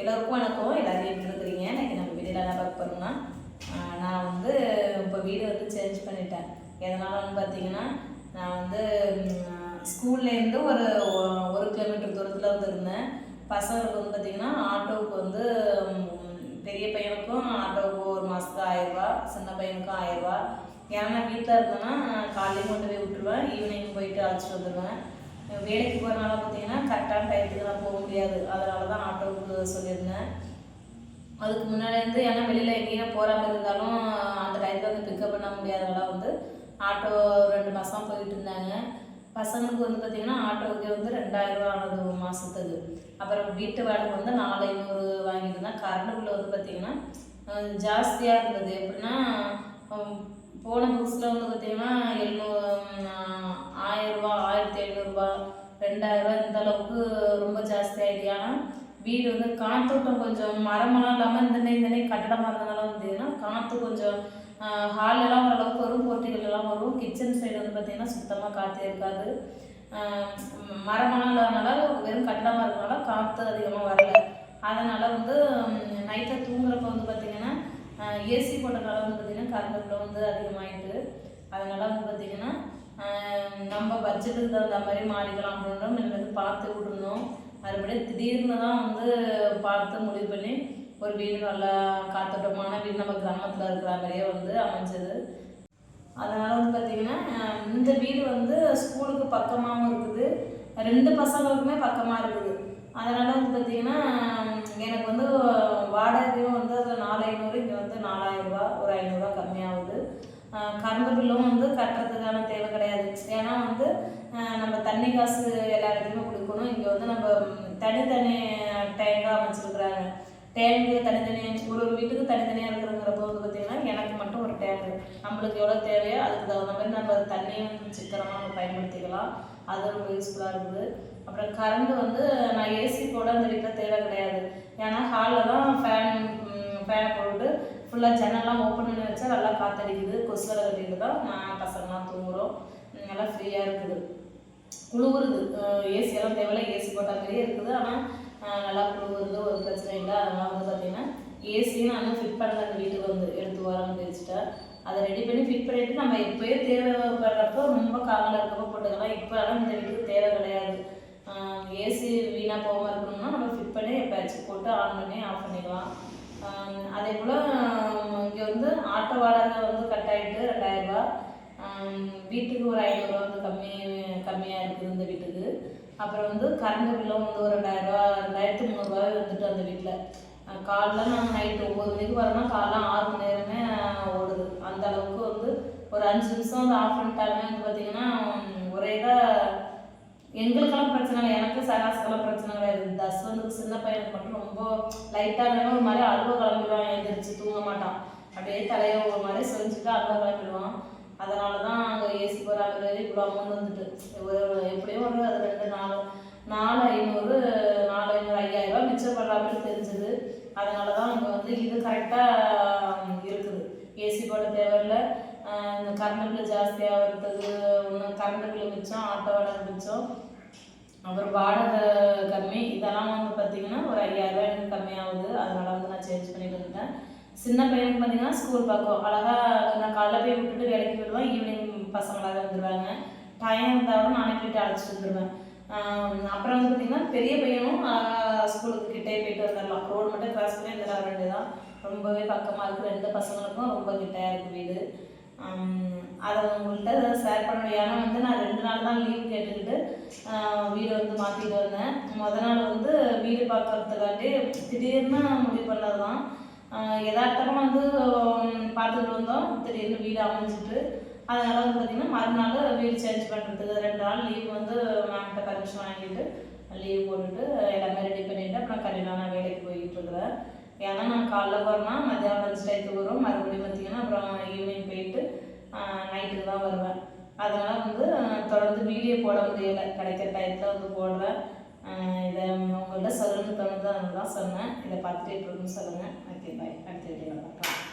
எல்லோருக்கும் வணக்கம். எல்லாரும் எப்படி இருக்கிறீங்க? இன்றைக்கி நம்ம வீடியோவில் என்ன பார்க்க போகிறோம்னா நான் வந்து இப்போ வீடு வந்து சேஞ்ச் பண்ணிட்டேன். எதனாலன்னு பார்த்தீங்கன்னா நான் வந்து ஸ்கூல்லேருந்து ஒரு ஒரு கிலோமீட்டர் தூரத்தில் வந்து இருந்தேன். பசங்களுக்கு வந்து பார்த்தீங்கன்னா ஆட்டோவுக்கு வந்து பெரிய பையனுக்கும் ஆட்டோவுக்கு ஒரு மாதத்துக்கு ஆயிரரூபா சின்ன பையனுக்கும் ஆயிரரூபா ஏன்னா வீட்டில் இருந்தேன்னா காலையில கொண்டு போய் விட்டுருவேன். ஈவினிங் போயிட்டு அழைச்சிட்டு வந்துடுவேன் வேலைக்கு போகிறனால பார்த்தீங்கன்னா கரெக்டான டயத்துக்கு நான் போக முடியாது. அதனால தான் ஆட்டோவுக்கு சொல்லியிருந்தேன். அதுக்கு முன்னாடி வந்து ஏன்னா வெளியில் எங்கேயும் போகிற மாதிரி இருந்தாலும் அந்த டயத்தில் வந்து பிக்கப் பண்ண முடியாதனால வந்து ஆட்டோ ரெண்டு மாதம் போயிட்டு இருந்தாங்க. பசங்களுக்கு வந்து பார்த்திங்கன்னா ஆட்டோவுக்கு வந்து ரெண்டாயிரரூவா ஆனது ஒரு மாதத்துக்கு அப்புறம் வீட்டு வாடகை வந்து நாலு ஐநூறு வாங்கியிருந்தேன். கரண்ட் வந்து பார்த்திங்கன்னா ஜாஸ்தியாக இருந்தது. எப்படின்னா போன புதுசில் வந்து பார்த்திங்கன்னா எழுநூறு ரெண்டாயிரரூபா இந்த அளவுக்கு ரொம்ப ஜாஸ்தி ஆகிடுது ஆனால் வீடு வந்து காற்றோட்டம் கொஞ்சம் மரமெல்லாம் இல்லாமல் இந்த நெய் இந்த கட்டடமாக இருந்ததுனால வந்தீங்கன்னா காற்று கொஞ்சம் ஹாலெல்லாம் ஓரளவுக்கு வரும் போர்ட்டிகள் வரும். கிச்சன் சைடு வந்து பார்த்திங்கன்னா சுத்தமாக காற்றே இருக்காது. மரமெல்லாம் இல்லாதனால வெறும் கட்டடமாக இருக்கனால காற்று அதிகமாக வரல. அதனால் வந்து நைட்டில் தூங்குறப்ப வந்து பார்த்திங்கன்னா ஏசி போட்டனால வந்து பார்த்திங்கன்னா கரண்ட் பில் வந்து அதிகமாகிட்டு அதனால் வந்து பார்த்திங்கன்னா நம்ம பட்ஜெட்டுக்கு தகுந்த மாதிரி மாறிக்கலாம் அப்படின்றது நம்ம பார்த்து விட்டுருந்தோம் மறுபடியும் திடீர்னு தான் வந்து பார்த்து முடிவு பண்ணி ஒரு வீடு நல்லா காத்தோட்டமான வீடு நம்ம கிராமத்தில் இருக்கிற மாதிரியே வந்து அமைஞ்சது. அதனால் வந்து பார்த்திங்கன்னா இந்த வீடு வந்து ஸ்கூலுக்கு பக்கமாகவும் இருக்குது. ரெண்டு பசங்களுக்குமே பக்கமாக இருக்குது. அதனால் வந்து பார்த்திங்கன்னா எனக்கு வந்து வாடகையும் வந்து அது நாலு ஐநூறு இங்கே வந்து நாலு ஒரு ஐநூறுரூவா கம்மியாகுது ஆஹ் கரண்ட் பில்லும் வந்து கட்டுறதுக்கான தேவை கிடையாது. ஏன்னா வந்து நம்ம தண்ணி காசு எல்லா இடத்துலையுமே கொடுக்கணும். இங்கே வந்து நம்ம தனித்தனி டேங்காக அமைச்சிருக்கிறாங்க. டேங்கு தனித்தனியாக ஒரு ஒரு வீட்டுக்கு தனித்தனியாக இருக்கிறங்கிற போது பார்த்தீங்கன்னா எனக்கு மட்டும் ஒரு டேங்கு நம்மளுக்கு எவ்வளோ தேவையோ அதுக்கு தகுந்த மாதிரி நம்ம தண்ணியும் வந்து சிக்கனமாக நம்ம பயன்படுத்திக்கலாம். அது ரொம்ப யூஸ்ஃபுல்லாக இருக்குது. அப்புறம் கரண்ட் வந்து நான் ஏசி போட அந்த வீட்டில் தேவை கிடையாது. ஏன்னா ஹாலில் தான் ஃபேன் ஃபேனை போட்டுட்டு ஃபுல்லாக ஜன்னல்லாம் ஓப்பன் பண்ணி வச்சா நல்லா காற்றடிக்குது கொசுவலை கட்டிட்டு தான் நான் பசங்களாம் தூங்குறோம். நல்லா ஃப்ரீயாக இருக்குது. குளிருது. ஏசி எல்லாம் தேவையில்ல ஏசி போட்ட மாதிரியே இருக்குது ஆனால் நல்லா குழுவுறது ஒரு பிரச்சனை இல்லை. அதெல்லாம் வந்து பார்த்தீங்கன்னா ஏசியும் நான் ஃபிட் பண்ணல. அந்த வீட்டுக்கு வந்து எடுத்து வரேன்னு தெரிஞ்சுட்டேன் அதை ரெடி பண்ணி ஃபிட் பண்ணிவிட்டு நம்ம இப்போயே தேவைப்படுறப்போ ரொம்ப காலையில் இருக்கப்போ போட்டுக்கலாம். இப்போ ஆனால் இந்த வீட்டுக்கு தேவை கிடையாது. ஏசி வீணாக போகாமல் இருக்கணும்னா நம்ம ஃபிட் பண்ணி எப்போயாச்சும் போட்டு ஆன் பண்ணி ஆஃப் பண்ணிக்கலாம். அதே போல் இங்கே வந்து ஆட்டோ வாடகை வந்து கட் ஆகிட்டு ரெண்டாயிரரூபா. வீட்டுக்கு ஒரு ஐநூறுரூவா வந்து கம்மி கம்மியாக இருக்குது இந்த வீட்டுக்கு. அப்புறம் வந்து கரண்ட் பில்லும் வந்து ஒரு ரெண்டாயிரரூவா ரெண்டாயிரத்து முந்நூறுரூவாவே வந்துட்டு அந்த வீட்டில் காலைல நாங்கள் நைட்டு ஒம்பது மணிக்கு வரேன்னா காலைல ஆறு மணி நேரமே ஓடுது. அந்த அளவுக்கு வந்து ஒரு அஞ்சு நிமிஷம் வந்து ஆஃப் பண்ணிட்டாலுமே வந்து பார்த்திங்கன்னா ஒரே இதாக எங்களுக்கெல்லாம் பிரச்சனை இல்லை. எனக்கு சராசுக்கெல்லாம் பிரச்சனை கிடையாது. தஸ் வந்து சின்ன பையனுக்கு மட்டும் ரொம்ப லைட்டாக ஒரு மாதிரி அழுவ கிளம்பிடுவான் எழுந்திரிச்சு தூங்க மாட்டான். அப்படியே தலையை ஒரு மாதிரி செஞ்சுட்டு அழுவ கிளம்பிடுவான். அதனால தான் அங்கே ஏசி போகிறாங்க இவ்வளோ அமௌண்ட் வந்துட்டு. ஒரு எப்படியும் ஒரு அது ரெண்டு நாலு நாலு ஐநூறு நாலு ஐநூறு ஐயாயிரம் மிச்சம் பண்ணுற மாதிரி தெரிஞ்சுது. அதனால தான் இங்கே வந்து இது கரெக்டாக இருக்குது. ஏசி போட தேவையில்லை. இந்த கரண்ட் பில்லு ஜாஸ்தியாக வர்றதுக்கு ஒன்று கரண்ட் பில்லு மிச்சம் ஆட்டோ வாடகை மிச்சம். அப்புறம் வாடகை கம்மி. இதெல்லாம் வந்து பார்த்தீங்கன்னா ஒரு ஐயாயிரம் எனக்கு கம்மியாகுது. அதனால வந்து நான் சேஞ்ச் பண்ணிட்டு வந்துட்டேன். சின்ன பையனுக்கு பார்த்தீங்கன்னா ஸ்கூல் பக்கம். அழகாக நான் காலைல போய் விட்டுட்டு வேலைக்கு போயிடுவேன். ஈவினிங் பசங்களாக வந்துடுவாங்க டைம் இருந்தாலும் நானே போயிட்டு அழைச்சிட்டு வந்துடுவேன் அப்புறம் வந்து பார்த்தீங்கன்னா பெரிய பையனும் ஸ்கூலுக்கு கிட்டே போயிட்டு வந்துடலாம் ரோடு மட்டும் கிராஸ் பண்ணி வந்துட வேண்டியதான் ரொம்பவே பக்கமாக இருக்குது ரெண்டு பசங்களுக்கும் ரொம்ப கிட்டையாக இருக்குது வீடு. அதை உங்கள்கிட்ட ஷேர் பண்ண ஏன்னா வந்து நான் ரெண்டு நாள் தான் லீவ் கேட்டுக்கிட்டு வீடு வந்து மாற்றிட்டு வந்தேன். முத நாள் வந்து வீடு பார்க்கறதுக்காட்டி திடீர்னு முடிவு பண்ணது தான் எதார்த்தமாக வந்து பார்த்துட்டு வந்தோம். திடீர்னு வீடு அமைஞ்சிட்டு அதனால வந்து பார்த்திங்கன்னா மறுநாள் வீடு சேஞ்ச் பண்ணுறதுக்கு ரெண்டு நாள் லீவ் வந்து மேம்கிட்ட பர்மிஷன் வாங்கிட்டு லீவ் போட்டுட்டு எல்லாமே ரெடி பண்ணிவிட்டு அப்புறம் கண்டிப்பாக நான் வேலைக்கு போயிட்டு இருக்கிறேன். ஏன்னா நான் காலைல போகிறேன்னா மத்தியானம் லஞ்ச் டைத்துக்கு வரும் மறுபடியும் பார்த்தீங்கன்னா அப்புறம் ஈவினிங் போயிட்டு நைட்டு தான் வருவேன். அதனால் வந்து தொடர்ந்து வீடியோ போட முடியலை. கிடைக்கிற டயத்தில் வந்து போடுறேன். இதை உங்கள்கிட்ட சொல்லணும்னு தோணுது அதனால தான் சொன்னேன். இதை பார்த்துட்டு எப்படி இருக்குன்னு சொல்லுங்கள் ஓகே பாய் அடுத்த வீடியோவில் பார்க்கலாம்.